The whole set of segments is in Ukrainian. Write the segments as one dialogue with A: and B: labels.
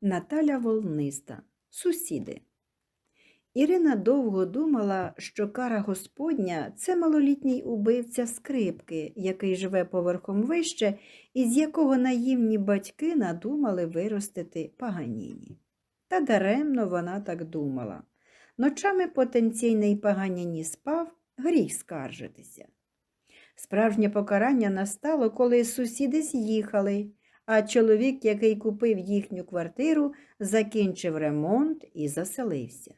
A: Наталя Волниста. Сусіди. Ірина довго думала, що кара Господня це малолітній убивця скрипки, який живе поверхом вище, і з якого наївні батьки надумали виростити Паганіні. Та даремно вона так думала. Ночами потенційний Паганіні спав, гріх скаржитися. Справжнє покарання настало, коли сусіди з'їхали, а чоловік, який купив їхню квартиру, закінчив ремонт і заселився.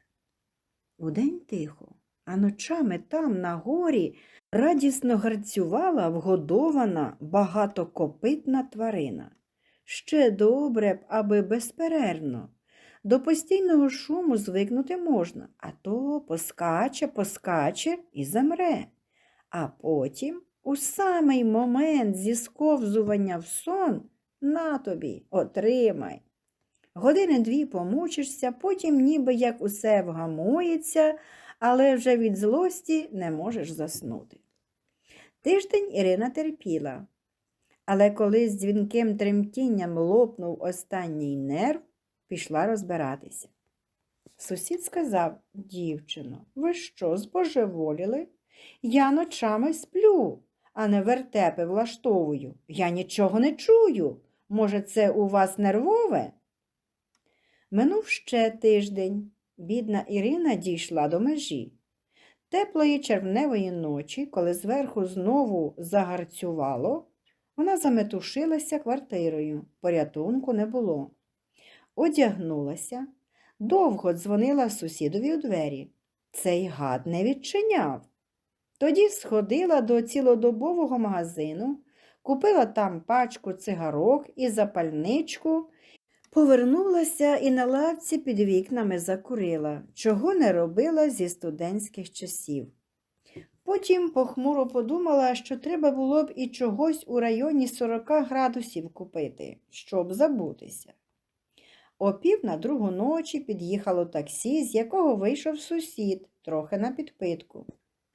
A: Удень тихо, а ночами там, на горі, радісно гарцювала вгодована багатокопитна тварина. Ще добре б, аби безперервно. До постійного шуму звикнути можна, а то поскаче, поскаче і замре. А потім, у самий момент зісковзування в сон, на тобі, отримай. Години дві помучишся, потім ніби як усе вгамується, але вже від злості не можеш заснути. Тиждень Ірина терпіла, але коли з дзвінким тремтінням лопнув останній нерв, пішла розбиратися. Сусід сказав, дівчино, ви що, збожеволіли? Я ночами сплю, а не вертепи влаштовую. Я нічого не чую. Може, це у вас нервове? Минув ще тиждень. Бідна Ірина дійшла до межі. Теплої червневої ночі, коли зверху знову загарцювало, вона заметушилася квартирою, порятунку не було. Одягнулася, довго дзвонила сусідові у двері. Цей гад не відчиняв. Тоді сходила до цілодобового магазину, купила там пачку цигарок і запальничку, повернулася і на лавці під вікнами закурила, чого не робила зі студентських часів. Потім похмуро подумала, що треба було б і чогось у районі 40 градусів купити, щоб забутися. О пів на другу ночі під'їхало таксі, з якого вийшов сусід, трохи на підпитку.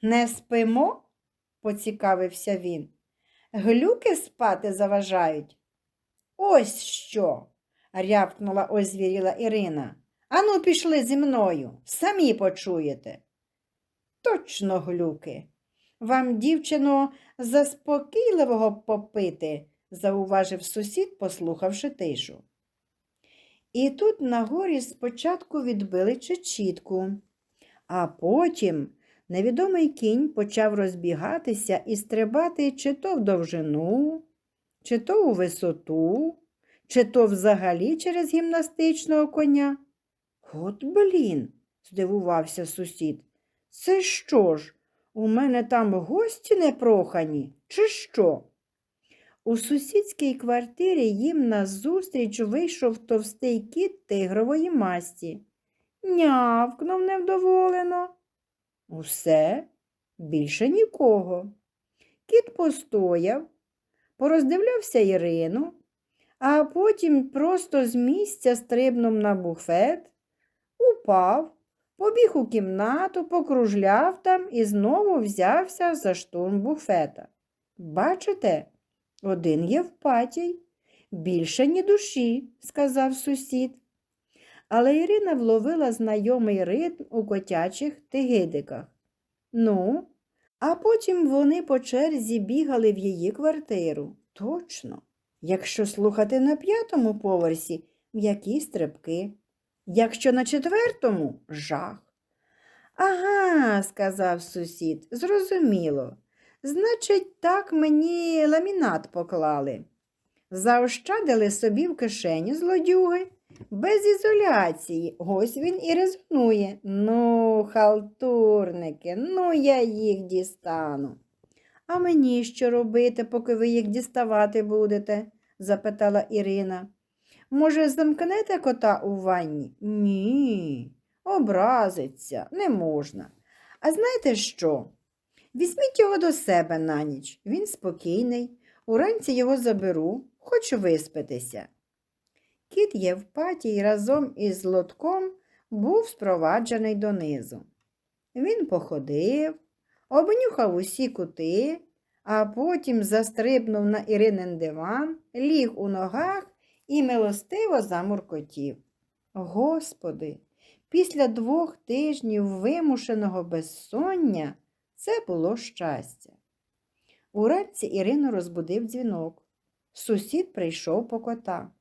A: Не спимо? поцікавився він. Глюки спати заважають. Ось що, рявкнула озвіріла Ірина. Ану, пішли зі мною, самі почуєте. Точно глюки. Вам, дівчино, заспокійливого попити, зауважив сусід, послухавши тишу. І тут на горі спочатку відбили чечітку, а потім невідомий кінь почав розбігатися і стрибати чи то в довжину, чи то у висоту, чи то взагалі через гімнастичного коня. От блін, здивувався сусід. Це що ж, у мене там гості непрохані, чи що? У сусідській квартирі їм назустріч вийшов товстий кіт тигрової масті. Нявкнув невдоволено. Усе, більше нікого. Кіт постояв, пороздивлявся Ірину, а потім просто з місця стрибнув на буфет, упав, побіг у кімнату, покружляв там і знову взявся за штурм буфета. Бачите, один Євпатій, більше ні душі, сказав сусід. Але Ірина вловила знайомий ритм у котячих тигидиках. Ну, а потім вони по черзі бігали в її квартиру. Точно, якщо слухати на п'ятому поверсі м'які стрибки, якщо на четвертому жах. Ага, сказав сусід, зрозуміло. Значить, так мені ламінат поклали. Заощадили собі в кишені злодюги. Без ізоляції. Ось він і резонує. Ну, халтурники, ну я їх дістану. А мені що робити, поки ви їх діставати будете? запитала Ірина. Може, замкнете кота у ванні? Ні, образиться, не можна. А знаєте що? Візьміть його до себе на ніч. Він спокійний. Уранці його заберу, хочу виспитися. Кіт Євпатій разом із лотком був спроваджений донизу. Він походив, обнюхав усі кути, а потім застрибнув на Іринин диван, ліг у ногах і милостиво замуркотів. Господи, після двох тижнів вимушеного безсоння це було щастя. Уранці Ірину розбудив дзвінок. Сусід прийшов по кота.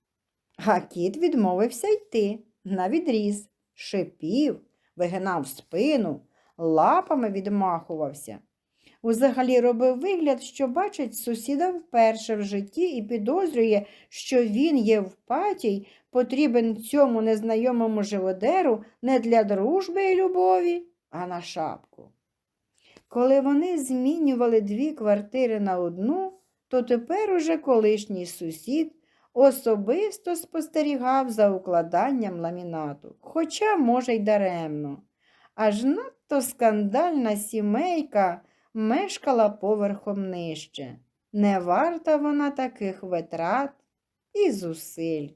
A: А кіт відмовився йти на відріз, шипів, вигинав спину, лапами відмахувався. Узагалі робив вигляд, що бачить сусіда вперше в житті і підозрює, що він є впатій, потрібен цьому незнайомому живодеру не для дружби і любові, а на шапку. Коли вони змінювали дві квартири на одну, то тепер уже колишній сусід особисто спостерігав за укладанням ламінату, хоча, може, й даремно. Аж надто скандальна сімейка мешкала поверхом нижче. Не варта вона таких витрат і зусиль.